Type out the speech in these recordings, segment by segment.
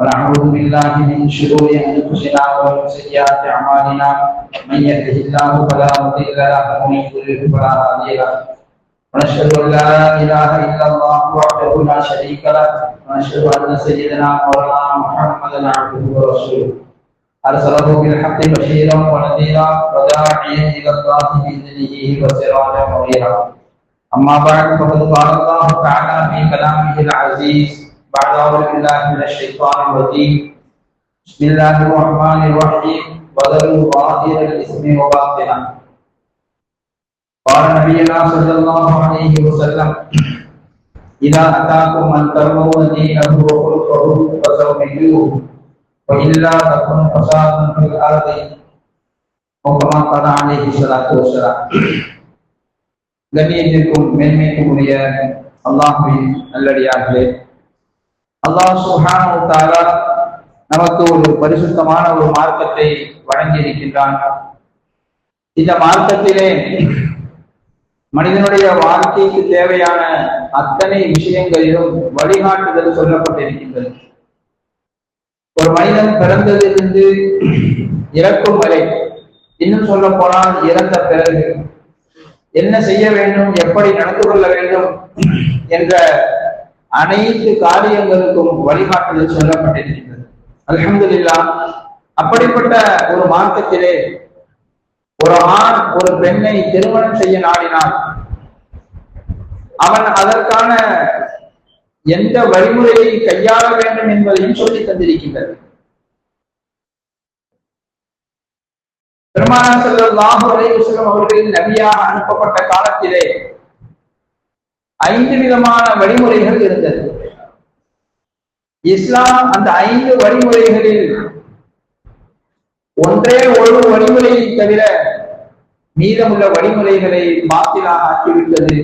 ونعوذ بالله من شرور أنفسنا ومن سيئات أعمالنا. من يهده الله فلا مضل له ومن يضلل فلا هادي له. ونشهد أن لا إله إلا الله وحده لا شريك له. ونشهد أن سيدنا مولانا محمدا عبده ورسوله. أرسله بالحق بشيرا ونذيرا وداعيا إلى الله بإذنه وسراجا منيرا. أما بعد فقد قال الله تعالى في كلامه العزيز بعد أعوذ بالله من الشيطان الرجيم بسم الله الرحمن الرحيم وذروا ظاهر الإثم وباطنه قال نبينا صلى الله عليه وسلم إذا أتاكم من ترضون دينه وخلقه فزوجوه وإلا تكون فساد في الأرض وكما قال عليه الصلاة والسلام கண்ணியத்திற்கும் மேன்மைக்கும் உரிய அல்லாஹுவின் நல்லடியார்களே அல்லாஹ் சுஹானு தாரா நமக்கு ஒரு பரிசுத்தமான ஒரு மார்க்கத்தை வழங்கி இருக்கின்றான் இந்த மார்க்கத்திலே மனிதனுடைய வாழ்க்கைக்கு தேவையான அத்தனை விஷயங்களிலும் வழிகாட்டுதல் சொல்லப்பட்டிருக்கின்றது. ஒரு மனிதன் பிறந்ததிலிருந்து இறக்கும் வரை இன்னும் சொல்ல போனால் இறந்த பிறகு என்ன செய்ய வேண்டும் எப்படி நடந்து கொள்ள வேண்டும் என்ற அனைத்து காரியங்களுக்கும் வழிகாட்டுதல் சொல்லப்பட்டிருக்கின்றது. அலமதுல்லா அப்படிப்பட்ட ஒரு மார்க்கத்திலே ஒரு ஆண் ஒரு பெண்ணை திருமணம் செய்ய நாடினான் அவன் அதற்கான எந்த வழிமுறையை கையாள வேண்டும் என்பதையும் சொல்லி தந்திருக்கின்றது. பெருமானா செல்லம் அலைவசலம் அவர்களின் நபியாக அனுப்பப்பட்ட காலத்திலே ஐந்து விதமான வழிமுறைகள் இருந்தது. இஸ்லாம் அந்த ஐந்து வழிமுறைகளில் ஒன்றே ஒரு வழிமுறையை தவிர மீதமுள்ள வழிமுறைகளை பாத்திலாக ஆக்கிவிட்டது.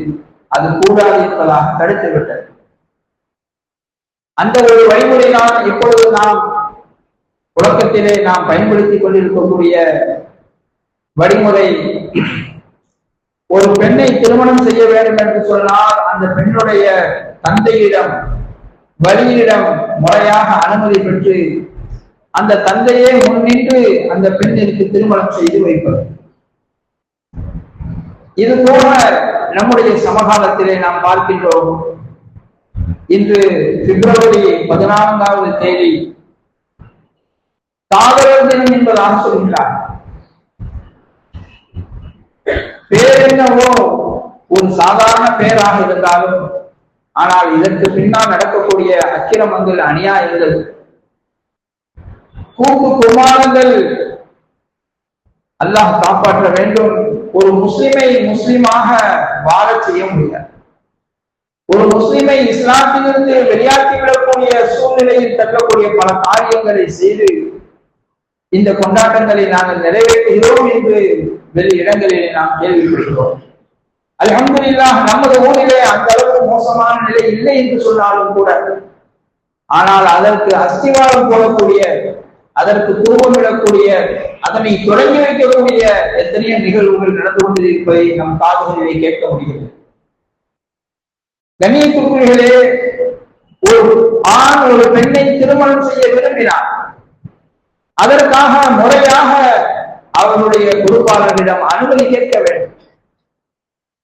அது கூடாது என்பதாக தடுத்து விட்டது அந்த ஒரு வழிமுறை தான் இப்பொழுது நாம் உலகத்திலே நாம் பயன்படுத்திக் கொண்டிருக்கக்கூடிய வழிமுறை. ஒரு பெண்ணை திருமணம் செய்ய வேண்டும் என்று சொன்னால் அந்த பெண்ணுடைய தந்தையிடம் வழியிடம் முறையாக அனுமதி பெற்று அந்த தந்தையே முன்னின்று அந்த பெண்ணிற்கு திருமணம் செய்து வைப்பது. இது போல நம்முடைய சமகாலத்திலே நாம் பார்க்கின்றோம். இன்று பிப்ரவரி பதினான்காவது தேதி காதலர் தினம் என்பதாக சொல்கிறார் பேர் என்னவோ ஒரு சாதாரண பேராக இருந்தாலும் ஆனால் இதற்கு பின்னால் நடக்கக்கூடிய அக்கிரமங்கள் அநியாயங்கள் கூப்பு குமாரங்கள் அல்லாஹ் காப்பாற்ற வேண்டும். ஒரு முஸ்லிமை முஸ்லிமாக வாழ செய்ய முடியாது. ஒரு முஸ்லிமை இஸ்லாத்திலிருந்து வெளியாக்கி விடக்கூடிய சூழ்நிலையில் தள்ளக்கூடிய பல காரியங்களை செய்து இந்த கொண்டாட்டங்களை நாங்கள் நிறைவேற்றுகிறோம் என்று வெளி இடங்களிலே நாம் கேள்விப்படுகிறோம் அலமதுல்லா நமது ஊரிலே அந்த அளவுக்கு மோசமான நிலை இல்லை என்று சொன்னாலும் கூட ஆனால் அதற்கு அஸ்திவாரம் போடக்கூடிய அதற்கு துருவமிடக்கூடிய அதனை தொடங்கி வைக்கக்கூடிய எத்தனையோ நிகழ்வுகள் நடந்து கொண்டிருப்பதை நம் காதுகளிலே கேட்க முடிகிறது. கண்ணியத்துக்குரியர்களே ஒரு ஆண் ஒரு பெண்ணை திருமணம் செய்ய விரும்பினார் அதற்காக முறையாக அவர்களுடைய பொறுப்பாளர்களிடம் அனுமதி கேட்க வேண்டும்.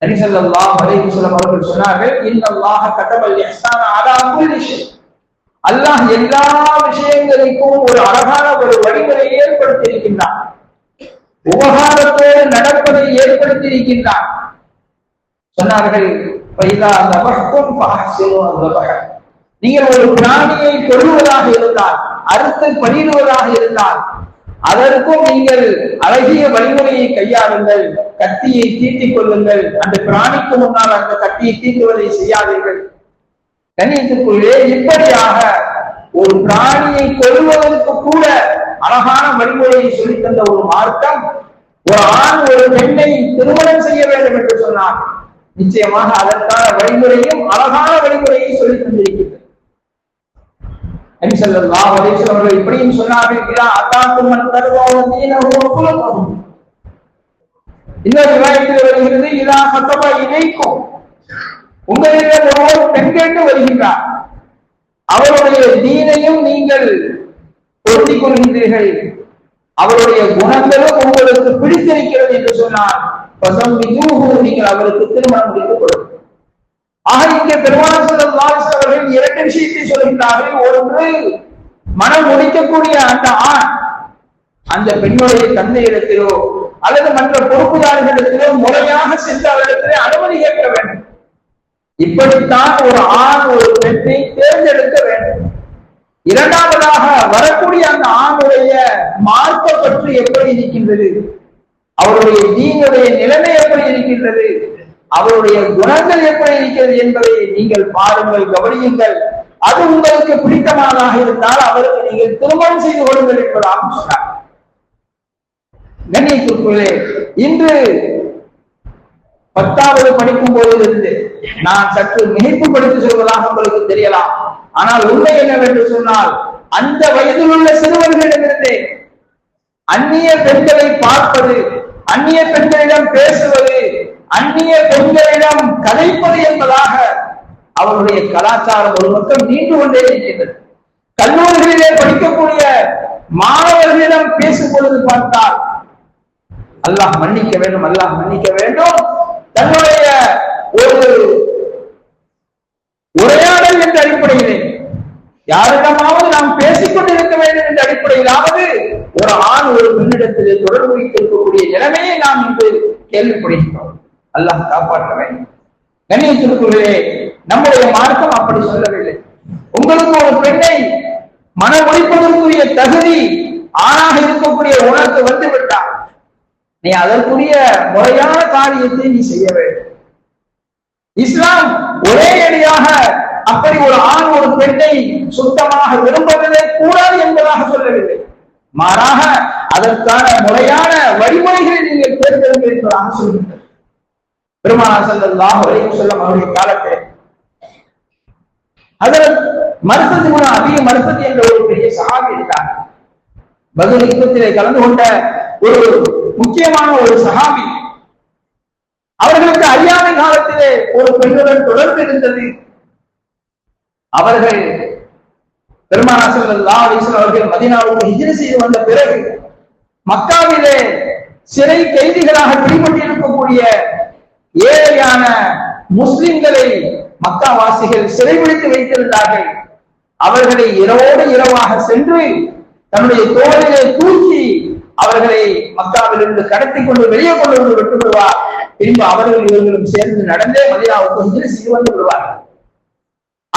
நரிசல்லாம் அலைகுசலம் அவர்கள் சொன்னார்கள் இன்னல்லாக கட்டபல் அல்லாஹ் எல்லா விஷயங்களுக்கும் ஒரு அழகான ஒரு வழிமுறை ஏற்படுத்தியிருக்கின்றான். உபகாரத்தோடு நடப்பதை ஏற்படுத்தி இருக்கின்றான் சொன்னார்கள் நீங்கள் ஒரு பிராணியை கொள்வதாக இருந்தால் அறுத்து பணியிடுவதாக இருந்தால் அதற்கும் நீங்கள் அழகிய வழிமுறையை கையாளுங்கள். கத்தியை தீட்டிக் கொள்ளுங்கள். அந்த பிராணிக்கு முன்னால் அந்த கத்தியை தீட்டுவதை செய்யாதீர்கள். கண்ணியத்துக்குள்ளே இப்படியாக ஒரு பிராணியை கொள்வதற்கு கூட அழகான வழிமுறையை சொல்லித் தந்த ஒரு மார்க்கம் ஒரு ஆண் ஒரு பெண்ணை திருமணம் செய்ய வேண்டும் என்று சொன்னார். நிச்சயமாக அதற்கான வழிமுறையும் அழகான வழிமுறையை சொல்லித் தந்திருக்கிறது. நபி ஸல்லல்லாஹு அவர்கள் இப்படியும் சொன்னார்கள் இதா அத்தாக்கும் மன் தருவாவு தீனஹு வ இன்னொரு விவாயத்தில் வருகிறது இதா சத்தமா இணைக்கும் உங்களிடம் ஒருவர் பெண் கேட்டு வருகின்றார். அவருடைய தீனையும் நீங்கள் பொருந்திக் கொள்கின்றீர்கள். அவருடைய குணங்களும் உங்களுக்கு பிடித்திருக்கிறது என்று சொன்னார் பசம்பிஜூஹு நீங்கள் அவருக்கு திருமணம் முடித்து கொடுக்கும் ஆக இங்கே பெருமாள் செல்லும் அவர்கள் இரண்டு விஷயத்தை சொல்கின்றார்கள். ஒன்று மனம் முடிக்கக்கூடிய அந்த ஆண் அந்த பெண்ணுடைய தந்தையிடத்திலோ அல்லது மற்ற பொறுப்புதாரர்களிடத்திலோ முறையாக சென்று அவரிடத்திலே அனுமதி கேட்க வேண்டும். இப்படித்தான் ஒரு ஆண் ஒரு பெண்ணை தேர்ந்தெடுக்க வேண்டும். இரண்டாவதாக வரக்கூடிய அந்த ஆணுடைய மார்க்க பற்றி எப்படி இருக்கின்றது? அவருடைய தீனுடைய நிலைமை எப்படி இருக்கின்றது? அவருடைய குணங்கள் எப்படி இருக்கிறது என்பதை நீங்கள் பாருங்கள் கவனியுங்கள். அது உங்களுக்கு பிடித்தமானதாக இருந்தால் அவருக்கு நீங்கள் திருமணம் செய்து கொள்ளுங்கள் என்பதாக சொன்னார் கண்ணியத்திற்குள்ளே இன்று பத்தாவது படிக்கும் போதிலிருந்து நான் சற்று நினைப்பு படித்து சொல்வதாக உங்களுக்கு தெரியலாம். ஆனால் உண்மை என்னவென்று சொன்னால் அந்த வயதில் உள்ள சிறுவர்களிடமிருந்து அந்நிய பெண்களை பார்ப்பது அந்நிய பெண்களிடம் பேசுவது அந்நிய பெண்களிடம் கதைப்பது என்பதாக அவருடைய கலாச்சாரம் ஒரு பக்கம் நீண்டு கொண்டே இருக்கின்றது கல்லூரிகளிலே படிக்கக்கூடிய மாணவர்களிடம் பேசும் பொழுது பார்த்தால் அல்லாஹ் மன்னிக்க வேண்டும் அல்லாஹ் மன்னிக்க வேண்டும். தன்னுடைய ஒரு உரையாடல் என்ற அடிப்படையிலே யாரிடமாவது நாம் பேசிக் கொண்டிருக்க வேண்டும் என்ற அடிப்படையிலாவது ஒரு ஆண் ஒரு பெண்ணிடத்திலே தொடர்பு வைத்திருக்கக்கூடிய நிலைமையை நாம் இன்று கேள்விப்படுகிறோம் அல்லாஹ் காப்பாற்ற வேண்டும். கண்ணியத்திற்குள்ளே நம்முடைய மார்க்கம் அப்படி சொல்லவில்லை. உங்களுக்கு ஒரு பெண்ணை மன ஒழிப்பதற்குரிய தகுதி ஆணாக இருக்கக்கூடிய உனக்கு வந்து விட்டார் நீ அதற்குரிய முறையான காரியத்தை நீ செய்ய வேண்டும். இஸ்லாம் ஒரே அடியாக அப்படி ஒரு ஆண் ஒரு பெண்ணை சுத்தமாக விரும்புவதே கூடாது என்பதாக சொல்லவில்லை. மாறாக அதற்கான முறையான வழிமுறைகளை நீங்கள் தேர்ந்தெடுங்கள் என்பதாக சொல்கின்றது பெருமானார் ஸல்லல்லாஹு அலைஹி வஸல்லம் அவருடைய காலத்தில் அதில் மருசதி குண அதிக மருசதி என்ற ஒரு பெரிய சகாபி இருந்தார். பகவத் யுத்தத்திலே கலந்து கொண்ட ஒரு முக்கியமான ஒரு சகாபி அவர்களுக்கு அறியாமை காலத்திலே ஒரு பெண்ணுடன் தொடர்பு இருந்தது. அவர்கள் பெருமானா ஸல்லல்லாஹு அவர்கள் மதினாவுக்கு ஹிஜ்ரத் செய்து வந்த பிறகு மக்காவிலே சிறை கைதிகளாக பிடிபட்டிருக்கக்கூடிய ஏழையான முஸ்லிம்களை மக்காவாசிகள் சிறைபிடித்து வைத்திருந்தார்கள். அவர்களை இரவோடு இரவாக சென்று தன்னுடைய தோளிலே தூக்கி அவர்களை மக்காவிலிருந்து கடத்தி கொண்டு வெளியே கொண்டு வந்து விட்டு விடுவார் பின்பு அவர்கள் இவர்களும் சேர்ந்து நடந்தே மதினாவுக்கு ஹிஜ்ரத் செய்து வந்து விடுவார்கள்.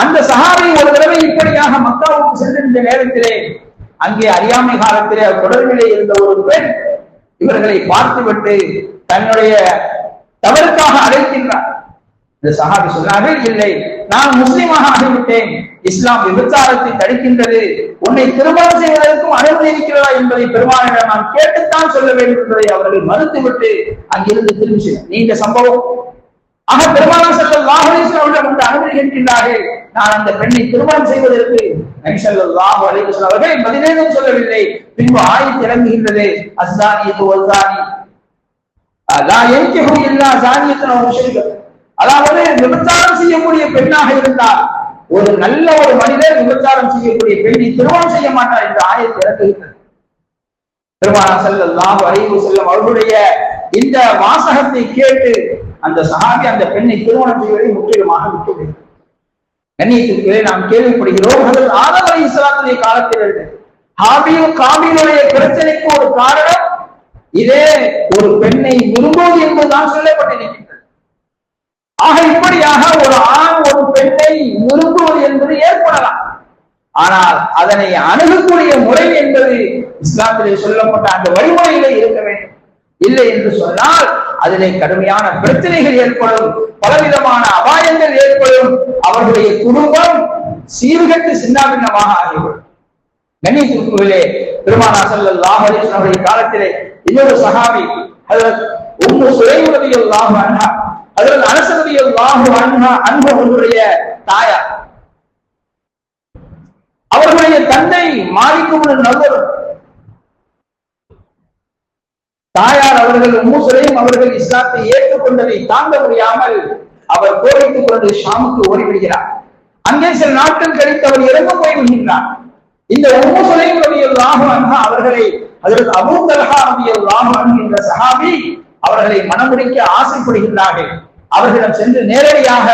அந்த சஹாபி ஒரு தடவை இப்படியாக மக்காவுக்கு சென்றிருந்த நேரத்திலே அங்கே அறியாமை காலத்திலே தொடர்பிலே இருந்த ஒரு பெண் இவர்களை பார்த்துவிட்டு தன்னுடைய தவறுக்காக அழைக்கின்றார். இந்த சஹாபி சொன்னார்கள் இல்லை நான் முஸ்லிமாக ஆகிவிட்டேன். இஸ்லாம் விபச்சாரத்தை தடுக்கின்றது. உன்னை திருமணம் செய்வதற்கும் அனுமதி இருக்கிறதா என்பதை பெருமானிடம் நான் கேட்டுத்தான் சொல்ல வேண்டும் என்பதை அவர்கள் மறுத்துவிட்டு அங்கிருந்து திரும்பி நீங்க நீண்ட சம்பவம். ஆக பெருமானா செல்ல அலைஹி அவர்கள் வந்து அனுமதி கேட்கின்றார்கள். நான் அந்த பெண்ணை திருமணம் செய்வதற்கு நபி ஸல்லல்லாஹு அலைஹி வஸல்லம் அவர்கள் பதிலேதும் சொல்லவில்லை. பின்பு ஆயத்து இறங்குகின்றது. அஸ்ஸானியத்து வஸ்ஸானி. லா யன்கிஹு இல்லா ஜானியத்தன் அவ முஷ்ரிகத் அதாவது விபச்சாரம் செய்யக்கூடிய பெண்ணாக இருந்தால் ஒரு நல்ல ஒரு மனிதர் விபச்சாரம் செய்யக்கூடிய பெண்ணை திருமணம் செய்ய மாட்டார் என்று ஆயத்தை இறங்குகின்றது பெருமானா ஸல்லல்லாஹு அலைஹி வஸல்லம் அவர்களுடைய இந்த வாசகத்தை கேட்டு அந்த சகாபி அந்த பெண்ணை திருமணம் செய்வதை முற்றிலுமாக விட்டுவிட்டார் நாம் கேள்விப்படுகிறோம் அதில் ஆதம் அலி இஸ்லாத்துடைய காலத்தில் ஹாபியும் காபியினுடைய பிரச்சனைக்கு ஒரு காரணம் இதே ஒரு பெண்ணை விரும்புவது என்பதுதான் சொல்லப்பட்டிருக்கின்றது ஆக இப்படியாக ஒரு ஆண் ஒரு பெண்ணை விரும்புவது என்பது ஏற்படலாம். ஆனால் அதனை அணுகக்கூடிய முறை என்பது இஸ்லாத்திலே சொல்லப்பட்ட அந்த வழிமுறையிலே இருக்க வேண்டும். இல்லை என்று சொன்னால் அதிலே கடுமையான பிரச்சனைகள் ஏற்படும் பலவிதமான அபாயங்கள் ஏற்படும். அவருடைய குடும்பம் சீர்கட்டு சின்னாபின்னமாக ஆகிவிடும். கண்ணியத்திற்குள்ளே பெருமானா ஸல்லல்லாஹு அலைஹி அவருடைய காலத்திலே இன்னொரு சகாபி ஹஜரத் உம்மு சுலைம் ரலியல்லாஹு அன்ஹா ஹஜரத் அனஸ் ரலியல்லாஹு அன்ஹா அன்ஹு அவர்களுடைய தாயார். அவர்களுடைய தந்தை மாறிக்கும் நல்லவர் தாயார் அவர்கள் மூசலையும் அவர்கள் இஸ்லாத்தை ஏற்றுக்கொண்டதை தாங்க முடியாமல் அவர் கோரித்துக் கொண்டு ஷாமுக்கு ஓடிவிடுகிறார். அங்கே சில நாட்கள் கழித்து அவர் இறந்து போய் விடுகின்றார். இந்த உம்மு சுலைம் அவர்களை அதற்கு அபூ தல்ஹா ரலியல்லாஹு என்ற சஹாபி அவர்களை மணமுடிக்க ஆசைப்படுகின்றார்கள். அவர்களிடம் சென்று நேரடியாக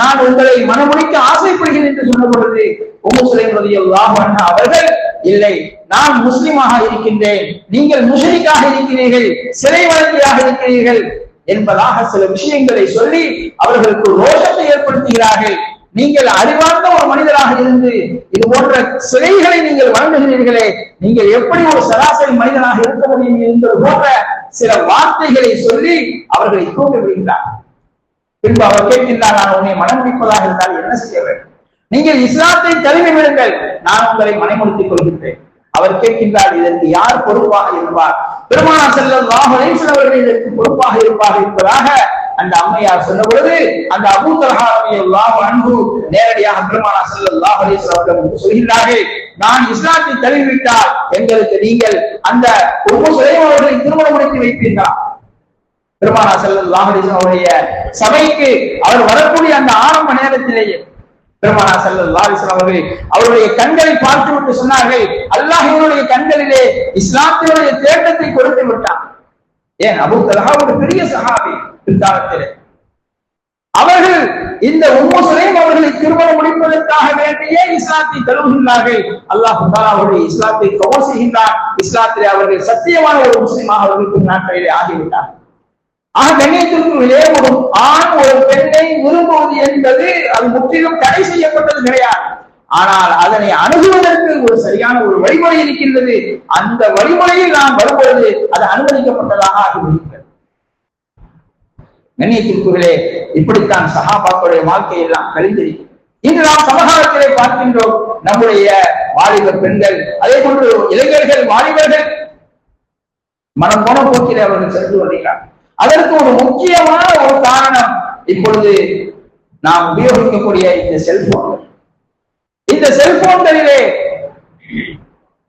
நான் உங்களை மணமுடிக்க ஆசைப்படுகிறேன் என்று சொன்ன பொழுது உம்மு சுலைம் ரலியல்லாஹு அவர்கள் இல்லை. நான் முஸ்லிமாக இருக்கின்றேன். நீங்கள் முஷ்ரிக்காக இருக்கிறீர்கள். சிறை வழங்கியாக இருக்கிறீர்கள் என்பதாக சில விஷயங்களை சொல்லி அவர்களுக்கு ரோஷத்தை ஏற்படுத்துகிறார்கள். நீங்கள் அறிவார்ந்த ஒரு மனிதராக இருந்து இது போன்ற சிலைகளை நீங்கள் வழங்குகிறீர்களே நீங்கள் எப்படி ஒரு சராசரி மனிதனாக இருக்க முடியும் என்பது போன்ற சில வார்த்தைகளை சொல்லி அவர்களை தூண்டி விடுகிறார் பின்பு அவர் கேட்கின்றார் நான் உன்னை மனமுடிப்பதாக இருந்தால் என்ன செய்ய வேண்டும்? நீங்கள் இஸ்லாத்தை தழுவி விடுங்கள். நான் உங்களை மனைமுடித்துக் கொள்கின்றேன். அவர் கேட்கின்றார் இதற்கு யார் பொறுப்பாக இருப்பார்? பெருமானார் ஸல்லல்லாஹு அலைஹி அவர்கள் இதற்கு பொறுப்பாக இருப்பார் என்பதாக அந்த அம்மையார் சொன்ன பொழுது அந்த அபூ தல்ஹா அன்பு நேரடியாக பெருமானா ஸல்லல்லாஹு அலைஹி அவர்கள் சொல்கிறார்கள் நான் இஸ்லாத்தை தழுவிவிட்டால் எங்களுக்கு நீங்கள் அந்த ஒரு சுலைம் அவர்களை திருமணம் முடித்து வைப்பீர்களா? பெருமானா ஸல்லல்லாஹு அலைஹி அவருடைய சபைக்கு அவர் வரக்கூடிய அந்த ஆரம்ப நேரத்திலேயே பெருமானா ஸல்லல்லாஹு அலைஹி அவர்கள் அவருடைய கண்களை பார்த்துவிட்டு சொன்னார்கள் அல்லாஹ் கண்களிலே இஸ்லாத்தினுடைய தேட்டத்தை கொடுத்து விட்டான். ஏன்? அபு தலஹா ஒரு பெரிய சகாபி பிற்காலத்திலே. அவர்கள் இந்த உம்மு அவர்களை திருமணம் முடிப்பதற்காக வேண்டியே இஸ்லாத்தை தழுவுகின்றார்கள். அல்லாஹ் தஆலா அவருடைய இஸ்லாத்தை கவர் இஸ்லாத்திலே அவர்கள் சத்தியமான ஒரு முஸ்லிமாக அவர்களுக்கு நாட்களிலே ஆகிவிட்டார் ஆக கண்ணியத்திற்குள்ளே ஒரு ஆண் ஒரு பெண்ணை விரும்புவது அது முற்றிலும் தடை செய்யப்பட்டது கிடையாது. ஆனால் அதனை அணுகுவதற்கு ஒரு சரியான ஒரு வழிமுறை இருக்கின்றது. அந்த வழிமுறையில் நாம் வரும்பொழுது அது அனுமதிக்கப்பட்டதாக ஆகிவிடுகிறது. கண்ணியத்திற்குள்ளே இப்படித்தான் சகாபாக்களுடைய வாழ்க்கையெல்லாம் கழிந்திருக்கிறது இன்று நாம் சமகாலத்திலே பார்க்கின்றோம் நம்முடைய வாலிபர் பெண்கள் அதே போன்று இளைஞர்கள் வாலிபர்கள். மனம் போன போக்கிலே அவர்கள் சென்று வருகிறார் அதற்கு ஒரு முக்கியமான ஒரு காரணம் இப்பொழுது நாம் உபயோகிக்கக்கூடிய இந்த செல்போன்கள் இந்த செல்போன்களிலே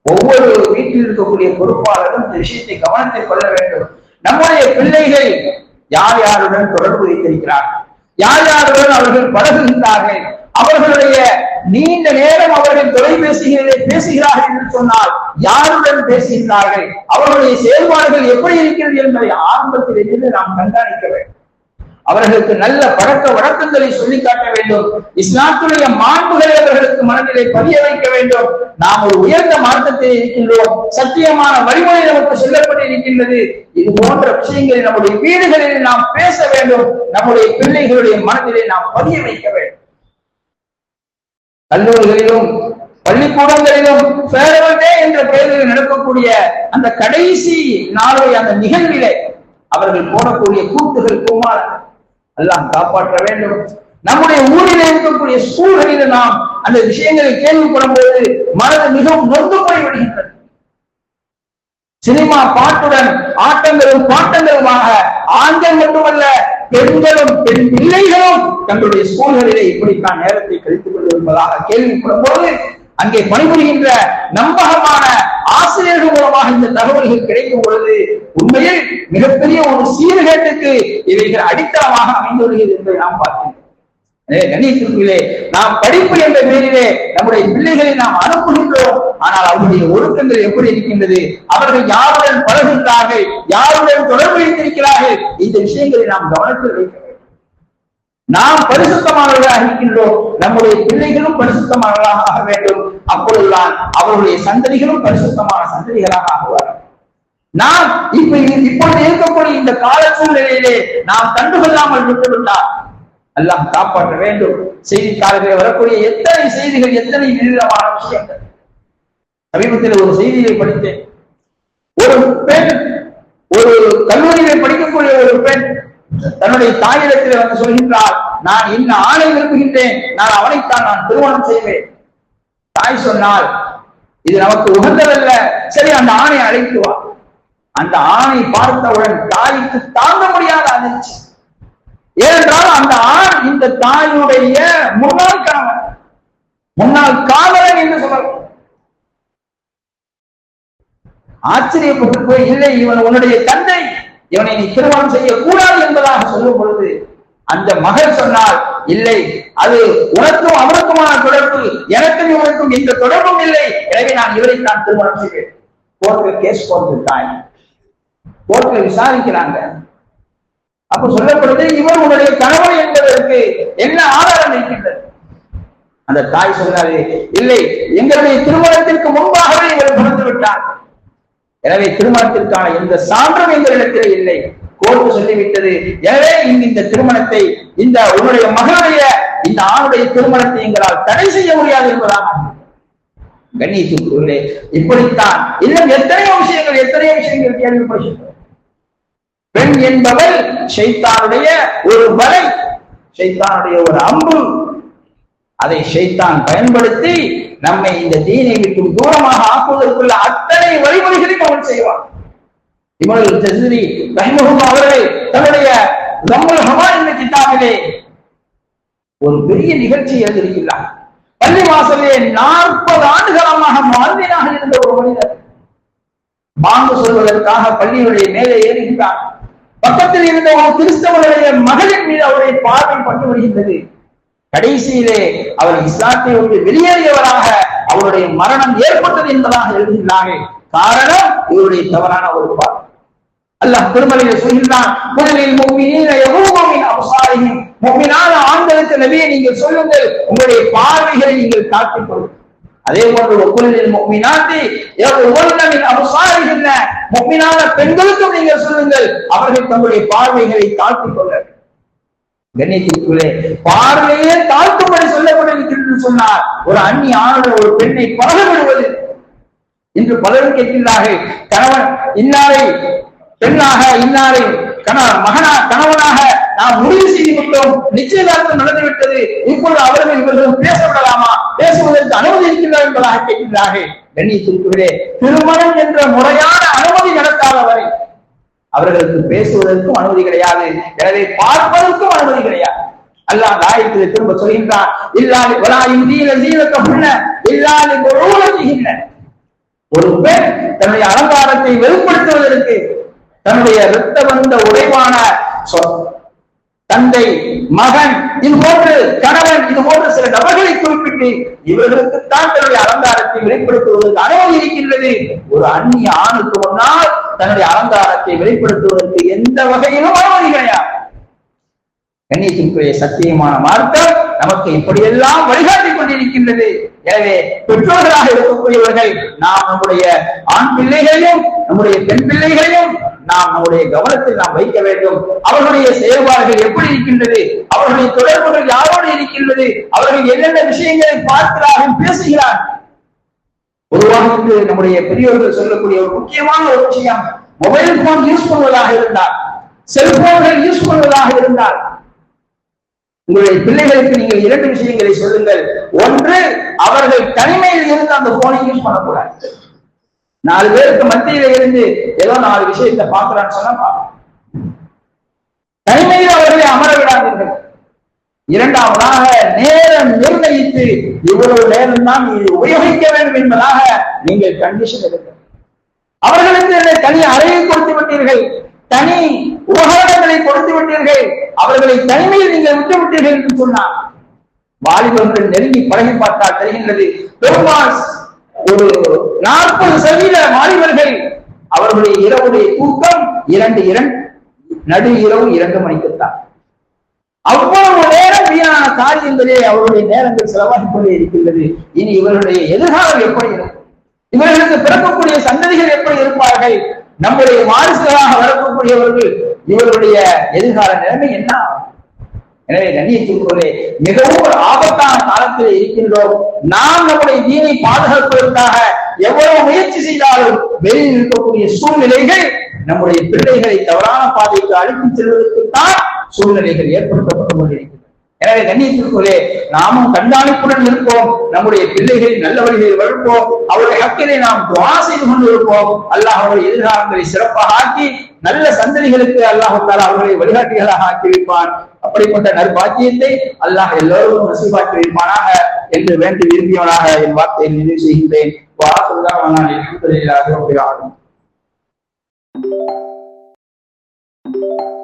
ஒவ்வொரு வீட்டில் இருக்கக்கூடிய பொறுப்பாளரும் இந்த விஷயத்தை கவனத்தில் கொள்ள வேண்டும். நம்முடைய பிள்ளைகள் யார் யாருடன் தொடர்பு வைத்திருக்கிறார்கள்? யார் யாருடன் அவர்கள் பழகுகின்றார்கள்? அவர்களுடைய நீண்ட நேரம் அவர்கள் தொலைபேசிகளிலே பேசுகிறார்கள் என்று சொன்னால் யாருடன் பேசுகின்றார்கள்? அவர்களுடைய செயல்பாடுகள் எப்படி இருக்கிறது என்பதை ஆரம்பத்தில் இருந்து நாம் கண்காணிக்க வேண்டும். அவர்களுக்கு நல்ல பழக்க வழக்கங்களை சொல்லி காட்ட வேண்டும். இஸ்லாத்துடைய மாண்புகளை அவர்களுக்கு மனதிலே பதிய வைக்க வேண்டும். நாம் ஒரு உயர்ந்த மார்க்கத்தில் இருக்கின்றோம். சத்தியமான வழிமுறை நமக்கு சொல்லப்பட்டு இருக்கின்றது இது போன்ற விஷயங்களை நம்முடைய வீடுகளில் நாம் பேச வேண்டும். நம்முடைய பிள்ளைகளுடைய மனதிலே நாம் பதிய வைக்க வேண்டும். கல்லூரிகளிலும் பள்ளிக்கூடங்களிலும் ஃபேர்வெல் டே என்ற பெயரில் நடக்கக்கூடிய அந்த கடைசி நாளுடைய அந்த நிகழ்விலே அவர்கள் போடக்கூடிய கூத்துகள் குமாரங்கள் எல்லாம் காப்பாற்ற வேண்டும். நம்முடைய ஊரில் இருக்கக்கூடிய சூழலில் நாம் அந்த விஷயங்களை கேள்விப்படும் போது மனது மிகவும் நொந்து போய் விடுகின்றது. சினிமா பாட்டுடன் ஆட்டங்களும் பாட்டங்களுமாக ஆண்கள் மட்டுமல்ல பெண்களும் பெண் பிள்ளைகளும் தங்களுடைய ஸ்கூல்களிலே இப்படித்தான் நேரத்தை கழித்துக் வருவதாக கேள்விப்படும் போது அங்கே பணிபுரிகின்ற நம்பகமான ஆசிரியர்கள் மூலமாக இந்த தகவல்கள் கிடைக்கும் பொழுது உண்மையில் மிகப்பெரிய ஒரு சீர்கேட்டுக்கு இவைகள் அடித்தளமாக அமைந்துள்ளது என்பதை நாம் பார்க்கிறோம். நாம் படிப்பு என்ற பெயரிலே நம்முடைய பிள்ளைகளை நாம் அனுப்புகின்றோம். ஆனால் அவருடைய ஒழுக்கங்கள் எப்படி இருக்கின்றது? அவர்கள் யாருடன் பழகுகிறார்கள்? யாருடன் தொடர்பு வைத்திருக்கிறார்கள்? இந்த விஷயங்களை நாம் கவனத்தில் வைக்க நாம் பரிசுத்தமானவர்களாக இருக்கின்றோம். நம்முடைய பிள்ளைகளும் பரிசுத்தமானவர்களாக ஆக வேண்டும். அப்பொழுதுதான் அவருடைய சந்ததிகளும் பரிசுத்தமான சந்ததிகளாக ஆகுவார்கள். நாம் இப்ப இப்பொழுது இருக்கக்கூடிய இந்த கால சூழ்நிலையிலே நாம் கண்டுகொள்ளாமல் விட்டுவிட்டால் எல்லாம் காப்பாற்ற வேண்டும். செய்தித்தாள்களில் வரக்கூடிய எத்தனை செய்திகள் எத்தனை விதமான விஷயங்கள். சமீபத்தில் ஒரு செய்தியை படித்தேன். ஒரு பெண் ஒரு கல்லூரியிலே படிக்கக்கூடிய ஒரு பெண் தன்னுடைய தாயிடத்தில் வந்து சொல்கின்றார் நான் என்ன ஆணை விரும்புகின்றேன். நான் அவனைத்தான் நான் திருமணம் செய்வேன். தாய் சொன்னால் இது நமக்கு உகந்ததல்ல. சரி அந்த ஆணை அழைத்து வா. அந்த ஆணை பார்த்தவுடன் தாய்க்கு தாங்க முடியாத அதிர்ச்சி. ஏனென்றால் அந்த ஆண் இந்த தாயுடைய முன்னாள் கணவன். முன்னாள் காதலன் என்று சொல்லலாம். ஆச்சரியப்பட்டு போய் இல்லை இவன் உன்னுடைய தந்தை இவனை நீ திருமணம் செய்யக்கூடாது என்பதாக சொல்லும் பொழுது அந்த மகள் சொன்னால் இல்லை அது உனக்கும் அவனுக்குமான தொடர்பு எனக்கும் இவனுக்கும் எந்த தொடர்பும் இல்லை எனவே நான் இவரை தான் திருமணம் செய்வேன். கோர்ட்டில் கேஸ் போறது தாய் கோர்ட்ல விசாரிக்கிறாங்க. அப்ப சொல்லப்படுது இவர் உன்னுடைய கணவன் என்பதற்கு என்ன ஆதாரம் இருக்கின்றது? அந்த தாய் சொன்னாரு இல்லை எங்களுடைய திருமணத்திற்கு முன்பாகவே இவர் பிறந்து விட்டார். எனவே திருமணத்திற்கான எந்த சான்றும் எங்களிடத்தில் இல்லை. கோர்ட்டு சொல்லிவிட்டது எனவே இங்கு இந்த திருமணத்தை இந்த உன்னுடைய மகனுடைய இந்த ஆணுடைய திருமணத்தை எங்களால் தடை செய்ய முடியாது என்பதாக கண்ணியத்துக்குள்ளே இப்படித்தான். இன்னும் எத்தனையோ விஷயங்கள் எத்தனையோ விஷயங்கள் கேள்விப்படுகின்றன பெண் என்பவள் ஷைத்தானுடைய ஒரு வலை ஷைத்தானுடைய ஒரு அம்பு. அதை ஷைத்தான் பயன்படுத்தி நம்மை இந்த தீனை விட்டு தூரமாக ஆக்குவதற்குள்ள அத்தனை வழிமுறைகளையும் அவன் செய்வான் இவர்கள் ஜஸ்ரி ரஹ்மஹும் அவர்கள் தன்னுடைய ரம்முல் ஹமா என்ற கிதாபிலே ஒரு பெரிய நிகழ்ச்சி எழுதியிருக்கிறார். பள்ளி வாசலே நாற்பது ஆண்டு காலமாக வாழ்வினாக இருந்த ஒரு மனிதர். பாங்கு சொல்வதற்காக பள்ளியுடைய மேலே ஏறுகிறார். பக்கத்தில் இருந்த ஒரு கிறிஸ்தவனுடைய மகளின் மீது அவருடைய பார்வை பட்டு வருகின்றது கடைசியிலே அவர் இஸ்லாத்தை விட்டு வெளியேறியவராக அவருடைய மரணம் ஏற்பட்டது என்பதாக எழுதுகிறார்கள் காரணம் இவருடைய தவறான ஒரு பார்வை அல்லாஹ் திருமலையில் சொல்கின்றான் முதலில் முக்மினீன யகூபமின் அப்சாரிஹிம். ஆண்களுக்கு நபியை நீங்கள் சொல்லுங்கள் உங்களுடைய பார்வைகளை நீங்கள் காட்டிக் கொள்ளுங்கள். அதே போன்று ஒக்குலில் முக்மினாத்தி யகூபமின் முக்மினான பெண்களுக்கும் நீங்கள் சொல்லுங்கள் அவர்கள் தங்களுடைய பார்வைகளை தாழ்த்திக் கொள்ள கண்ணியத்திற்குள்ளே பார்வையே தாழ்த்தும்படி சொல்லப்பட்டிருக்கிறது சொன்னார். ஒரு அந்நி ஆணுடன் ஒரு பெண்ணை பழக விடுவது இன்று பலரும் கேட்கின்றார்கள். கணவன் இன்னாரை பெண்ணாக இன்னாரை கணவன் மகனா கணவனாக நாம் முடிவு செய்து விட்டோம் நிச்சயதார்த்தம் நடந்துவிட்டது. இப்பொழுது அவர்கள் இவர்களும் பேச பேசுவதற்கு அனுமதி இருக்கின்றா என்பதாக கேட்கின்றார்கள் கண்ணியத்திற்குள்ளே திருமணம் என்ற முறையான அனுமதி நடக்காத வரை அவர்களுக்கு பேசுவதற்கும் அனுமதி கிடையாது. எனவே பார்ப்பதற்கும் அனுமதி கிடையாது. அல்லாஹ் ஆயத்தில் திரும்ப சொல்கின்றான் இல்லாது வலா இந்தியில ஜீவக்க முன்ன இல்லாது ஒருவருகின்ற ஒரு பெண் தன்னுடைய அலங்காரத்தை வெளிப்படுத்துவதற்கு தன்னுடைய இரத்த வந்த உடைவான சொ- தந்தை மகன் இது போன்று கணவன் இது போன்ற சில நபர்களை குறிப்பிட்டு இவர்களுக்குத்தான் தன்னுடைய அலங்காரத்தை வெளிப்படுத்துவதற்கு அனுமதி இருக்கின்றது ஒரு அந்நிய ஆணுக்கு முன்னால் தன்னுடைய அலங்காரத்தை வெளிப்படுத்துவதற்கு எந்த வகையிலும் அனுமதி கிடையாது. கண்ணியத்திற்குரிய சத்தியமான மார்க்கம் நமக்கு இப்படியெல்லாம் வழிகாட்டிக் கொண்டிருக்கின்றது. எனவே பெற்றோர்களாக இருக்கக்கூடியவர்கள் நாம் நம்முடைய ஆண் பிள்ளைகளையும் நம்முடைய பெண் பிள்ளைகளையும் நாம் நம்முடைய கவனத்தில் நாம் வைக்க வேண்டும். அவர்களுடைய செயல்பாடுகள் எப்படி இருக்கின்றது? அவர்களுடைய தொடர்புகள் யாரோடு இருக்கின்றது? அவர்கள் என்னென்ன விஷயங்களை பார்க்கிறார்கள் பேசுகிறார். பொதுவாக நம்முடைய பெரியவர்கள் சொல்லக்கூடிய ஒரு முக்கியமான ஒரு விஷயம் மொபைல் போன் யூஸ் பண்ணுவதாக இருந்தால் செல்போன்கள் யூஸ் பண்ணுவதாக இருந்தால். உங்களுடைய பிள்ளைகளுக்கு நீங்கள் இரண்டு விஷயங்களை சொல்லுங்கள். ஒன்று அவர்கள் தனிமையில் இருந்து அந்த போனை யூஸ் பண்ணக்கூடாது. நாலு பேருக்கு மத்தியில இருந்து ஏதோ நாலு விஷயத்தை பாக்குறான்னு சொன்னா தனிமையில் அவர்களை அமர விடாதீர்கள். இரண்டாவதாக நேரம் நிர்ணயித்து இவ்வளவு நேரம் தான் நீ உபயோகிக்க வேண்டும் என்பதாக நீங்கள் கண்டிஷன் எடுக்க அவர்களுக்கு தனி அறையை கொடுத்து விட்டீர்கள். தனி உபகரணங்களை கொடுத்து விட்டீர்கள். அவர்களை தனிமையில் நீங்கள் விட்டு விட்டீர்கள் என்று சொன்னார். வாலிபர்கள் நெருங்கி பழகி பார்த்தால் தெரிகின்றது. பெருமாள் ஒரு நாற்பது சதவீத மாணவர்கள் அவர்களுடைய இரவுடைய தூக்கம் இரண்டு இரண்டு நடு இரவு இரண்டு மணிக்குத்தான் அவ்வளவு நேரம் வீணான காரியங்களே அவருடைய நேரங்கள் செலவாகிக் கொண்டே இருக்கின்றது. இனி இவர்களுடைய எதிர்காலம் எப்படி இருக்கும்? இவர்களுக்கு பிறக்கக்கூடிய சந்ததிகள் எப்படி இருப்பார்கள்? நம்முடைய வாரிசுகளாக வரக்கூடியவர்கள் இவர்களுடைய எதிர்கால நிலைமை என்ன ஆகும்? எனவே கண்ணியத்திற்குள்ளே மிகவும் ஒரு ஆபத்தான காலத்தில் இருக்கின்றோம். நாம் நம்முடைய தீனை பாதுகாப்பதற்காக எவ்வளவு முயற்சி செய்தாலும் வெளியில் இருக்கக்கூடிய சூழ்நிலைகள் நம்முடைய பிள்ளைகளை தவறான பாதைக்கு அழைத்துச் செல்வதற்குத்தான் சூழ்நிலைகள் ஏற்படுத்தப்பட்டுக் கொண்டிருக்கின்றன. எனவே கண்ணியத்திற்குள்ளே நாமும் கண்காணிப்புடன் இருப்போம். நம்முடைய பிள்ளைகளை நல்ல வழிகளில் வளர்ப்போம் அவருடைய ஹக்கினை நாம் துவா செய்து கொண்டிருப்போம். அல்லாஹ் அவருடைய எதிர்காலங்களை சிறப்பாக ஆக்கி நல்ல சந்ததிகளுக்கு அல்லாஹு அவர்களை வழிகாட்டிகளாக ஆக்கி வைப்பான் அப்படிப்பட்ட நற்பாக்கியத்தை அல்லாஹ் எல்லோரும் நசிபாக்கி வைப்பானாக என்று வேண்டி விரும்பியவனாக என் வார்த்தையை நிறைவு செய்கின்றேன் வாக்குதான் நான் ஆகும் Thank you.